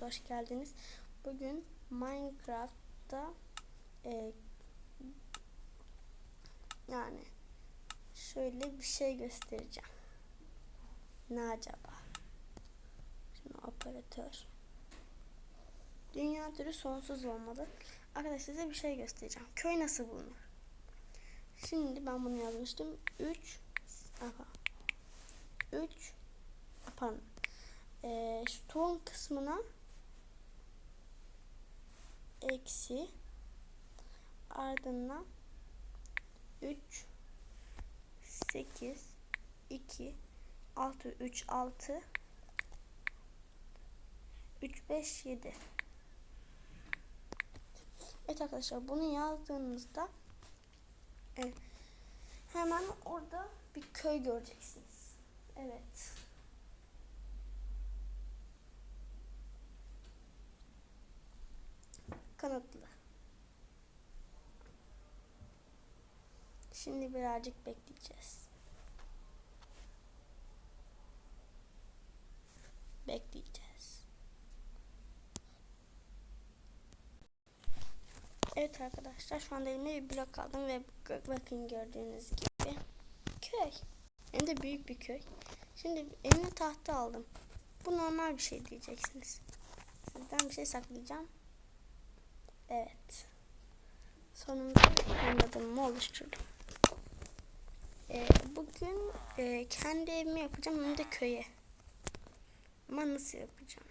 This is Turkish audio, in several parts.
Hoş geldiniz. Bugün Minecraft'ta e, yani şöyle bir şey göstereceğim. Ne acaba? Şimdi operatör. Dünya türü sonsuz olmalı. Arkadaşlar size bir şey göstereceğim. Köy nasıl bulunur? Şimdi ben bunu yazmıştım. 3 aha 3 pardon. E, şu tohum kısmına eksi ardından 3 8 2 6 3 6 3 5 7 Evet arkadaşlar bunu yazdığınızda evet, hemen orada bir köy göreceksiniz. Evet. Kanıtlı. Şimdi birazcık bekleyeceğiz. Bekleyeceğiz. Evet arkadaşlar şu anda elimde bir blok aldım ve bakın gördüğünüz gibi köy. Hem de büyük bir köy. Şimdi elime tahta aldım. Bu normal bir şey diyeceksiniz. Sizden bir şey saklayacağım. Evet. Sonunda anladığımı oluşturdum. Ee, bugün e, kendi evimi yapacağım hem de köye. Ama nasıl yapacağım?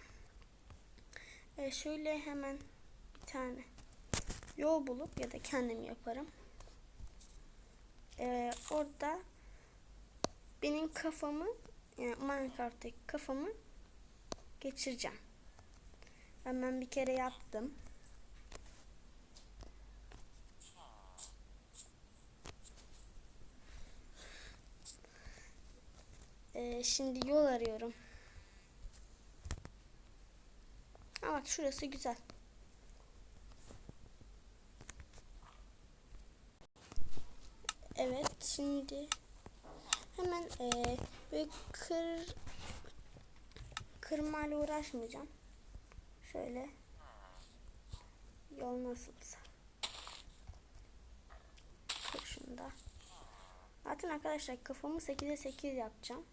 Ee, şöyle hemen bir tane yol bulup ya da kendim yaparım. Ee, orada benim kafamı yani Minecraft'taki kafamı geçireceğim. Ben bir kere yaptım. Ee, şimdi yol arıyorum. Ha bak şurası güzel. Evet şimdi hemen e, böyle kır kırmayla uğraşmayacağım. Şöyle yol nasılsa. Kır şunu. Zaten arkadaşlar kafamı 8'e 8 yapacağım.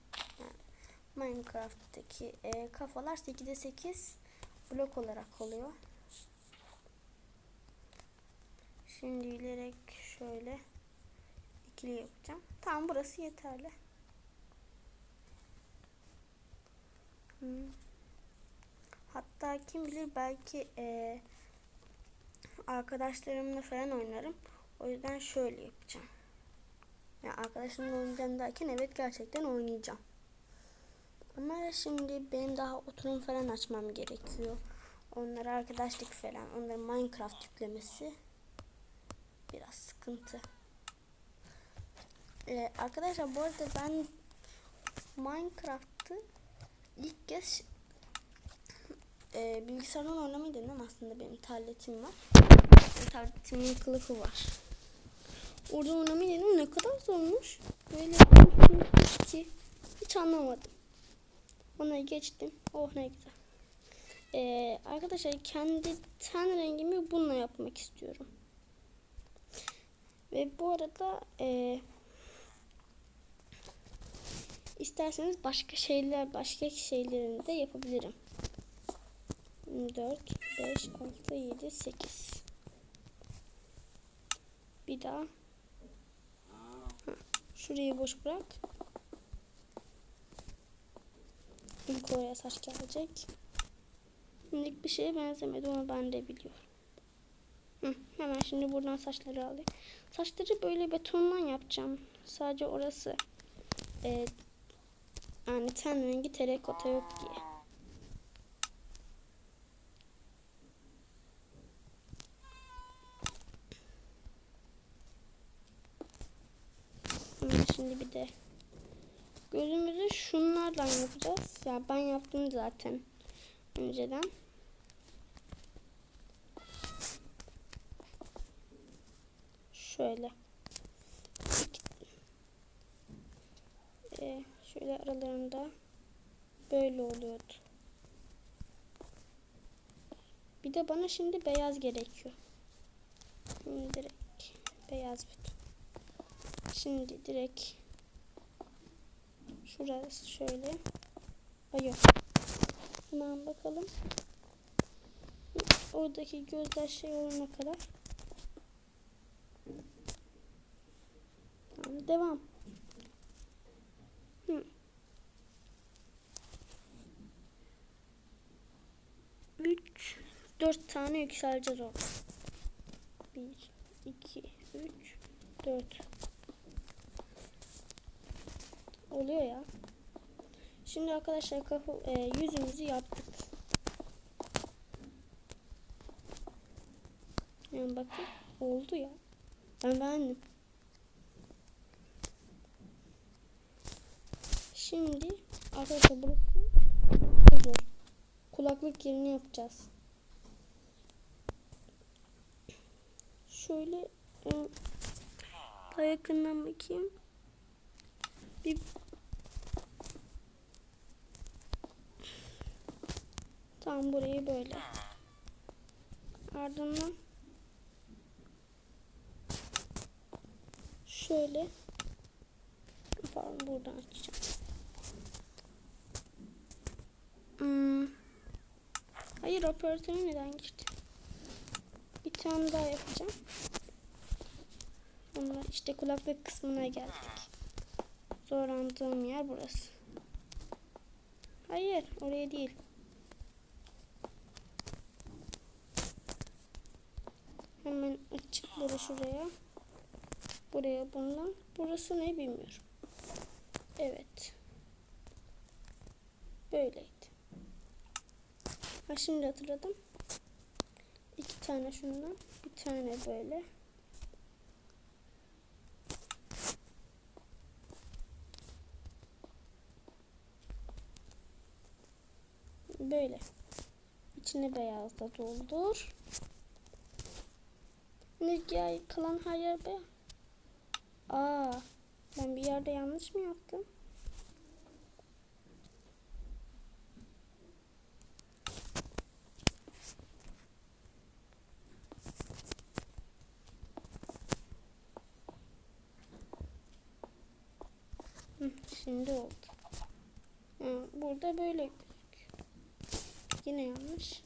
Minecraft'taki e, kafalar 8'e 8 blok olarak oluyor. Şimdi ilerek şöyle ikili yapacağım. Tamam burası yeterli. Hmm. Hatta kim bilir belki e, arkadaşlarımla falan oynarım. O yüzden şöyle yapacağım. Yani arkadaşımla oynayacağım derken evet gerçekten oynayacağım. Ama şimdi benim daha oturum falan açmam gerekiyor. Onlara arkadaşlık falan, onların Minecraft yüklemesi biraz sıkıntı. Ee, arkadaşlar bu arada ben Minecraft'ı ilk kez e, bilgisayardan oynamayı denedim aslında benim tabletim var. Yani tabletimin kılıfı var. Orada oynamayı denedim ne kadar zormuş. Böyle ki hiç anlamadım. Ona geçtim. Oh ne güzel. Ee, arkadaşlar kendi ten rengimi bununla yapmak istiyorum. Ve bu arada e, isterseniz başka şeyler başka şeylerini de yapabilirim. 4, 5, 6, 7, 8. Bir daha. Şurayı boş bırak. İlk oraya saç gelecek. Şimdilik bir şeye benzemedi onu ben de biliyorum. Hı, hemen şimdi buradan saçları alayım. Saçları böyle betondan yapacağım. Sadece orası e, yani ten rengi terakota yok diye. Şimdi bir de Gözümüzü şunlardan yapacağız. Ya ben yaptım zaten önceden. Şöyle. Ee, şöyle aralarında böyle oluyordu. Bir de bana şimdi beyaz gerekiyor. Şimdi direkt beyaz bütün. Şimdi direkt şurası şöyle. Ay yok. Bakalım. Oradaki gözler şey olana kadar. Tamam, devam. Hı. Üç, dört tane yükseleceğiz orada. Bir, iki, üç, dört. Oluyor ya. Şimdi arkadaşlar kafa, e, yüzümüzü yaptık. Yani bakın oldu ya. Ben beğendim. Şimdi arkadaşlar burası. Kulaklık yerini yapacağız. Şöyle e, daha yakından bakayım. Bir Tam burayı böyle. Ardından şöyle pardon buradan açacağım. Hmm. Hayır operatörü neden girdi? Bir tane daha yapacağım. Sonra işte kulaklık kısmına geldik. Zorlandığım yer burası. Hayır oraya değil. Hemen açık bunu şuraya. Buraya bundan. Burası ne bilmiyorum. Evet. Böyleydi. Ha şimdi hatırladım. İki tane şundan. Bir tane böyle. Böyle. İçini beyazla doldur. Ne ya kalan her yer be. Aa, ben bir yerde yanlış mı yaptım? Şimdi oldu. Burada böyle gözüküyor. Yine yanlış.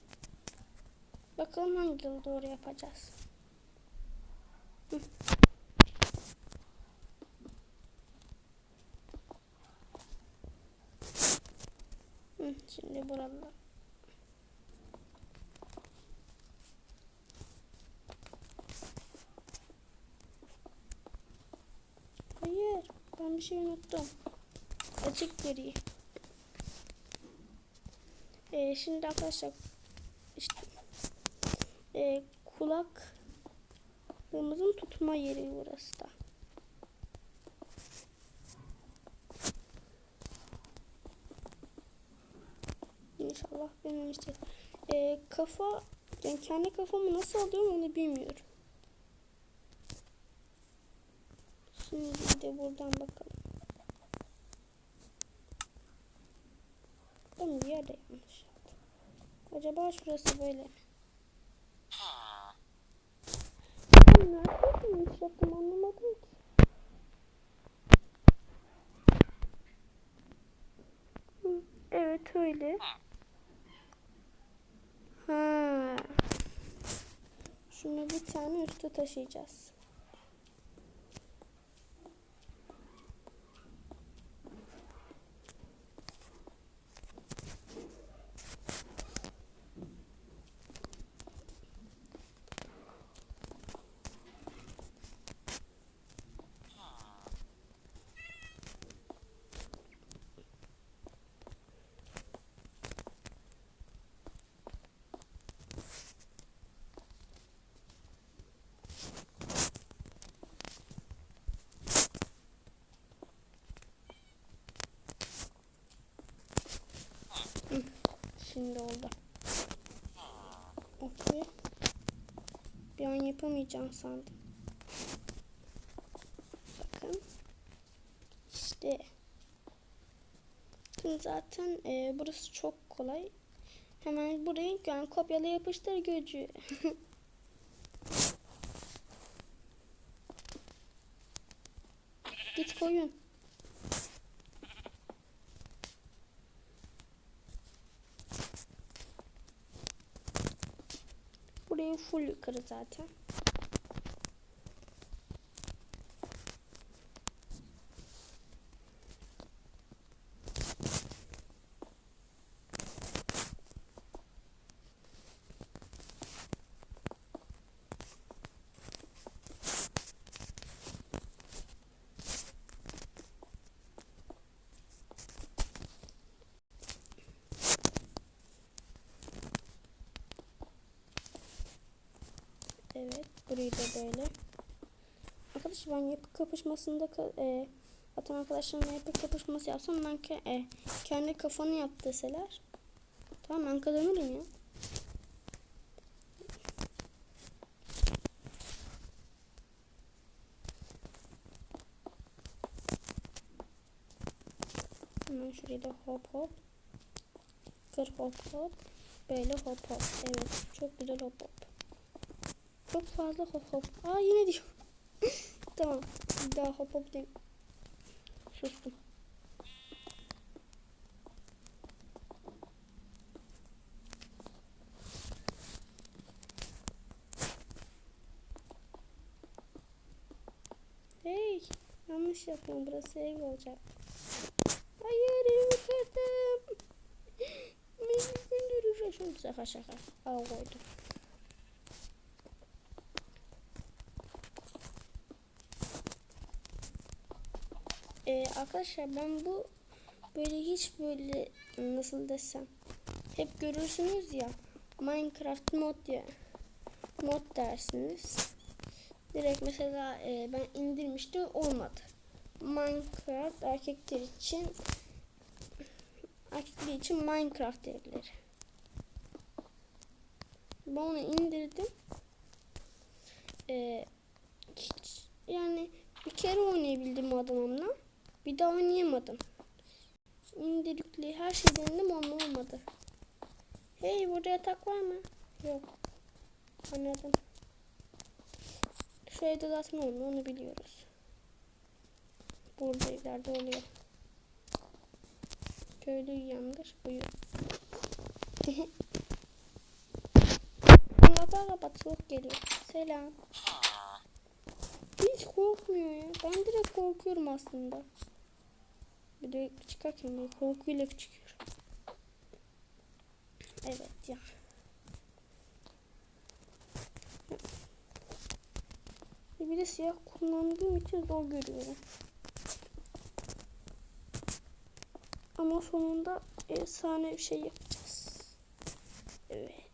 Bakalım hangi yıl doğru yapacağız. Hı. Hı, şimdi buralar. Hayır, bir şey unuttum. Açık gri. Ee, şimdi arkadaşlar işte e, kulak Kırmızın tutma yeri burası da. İnşallah işte ee, kafa yani kendi kafamı nasıl alıyorum onu bilmiyorum. Şimdi de buradan bakalım. Ben bir yerde yanlış yaptım. Acaba şurası böyle mi? Ben nerede yanlış yaptım anlamadım ki. Evet öyle. Ha. Şunu bir tane üstü taşıyacağız. Şimdi oldu. Okey. Bir an yapamayacağım sandım. Bakın. İşte. Şimdi zaten e, burası çok kolay. Hemen burayı yani kopyala yapıştır gücü. Git koyun. Burayı full yukarı zaten. Evet, burayı da böyle. Arkadaşlar ben yapı kapışmasında ka- e, atan arkadaşlarımla yapı kapışması yapsam ben ke- e, kendi kafanı yap deseler. Tamam ben kazanırım ya. Hemen şurayı da hop hop. Kır hop hop. Böyle hop hop. Evet çok güzel hop hop. Çok fazla hop hop. Aa yine diyor. tamam. Bir daha hop hop diyeyim. Sustum. Hey, yanlış yapıyorum. Burası ev olacak. Hayır, elimi kırdım. Beni güldürür. Şaka şaka. Al koydum. Ee, arkadaşlar ben bu böyle hiç böyle nasıl desem hep görürsünüz ya Minecraft mod ya mod dersiniz. Direkt mesela e, ben indirmiştim olmadı. Minecraft erkekler için erkekler için Minecraft devleri. Ben onu indirdim. Ee, hiç yani bir kere oynayabildim adamımla. Bir daha oynayamadım. İndirikli her şey denedim ama olmadı. Hey burada yatak var mı? Yok. Anladım. Şu evde zaten olmuyor onu biliyoruz. Burada evlerde oluyor. Köylü uyandır. Uyu. Kapat kapat soğuk geliyor. Selam. Hiç korkmuyor ya. Ben direkt korkuyorum aslında. Bir de çıkarken böyle korkuyla çıkıyorum. Evet ya. Bir de siyah kullandığım için zor görüyorum. Ama sonunda efsane bir şey yapacağız. Evet.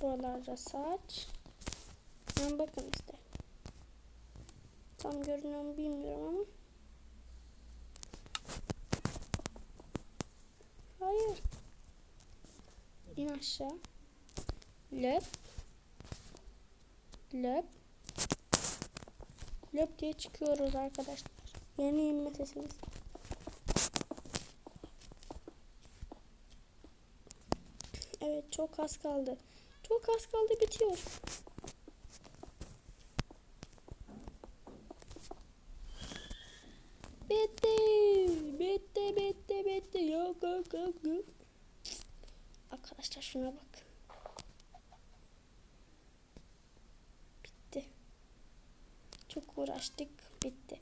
Buralarda saç. Ben bakın işte. Tam görünüyor mu bilmiyorum ama. Hayır. İn aşağı. Löp. Löp. Löp diye çıkıyoruz arkadaşlar. Yeni inme sesimiz. Evet çok az kaldı. Çok az kaldı bitiyor. Bitti. Bitti bitti bitti. Yok yok yok yok. Arkadaşlar şuna bak. Bitti. Çok uğraştık. Bitti.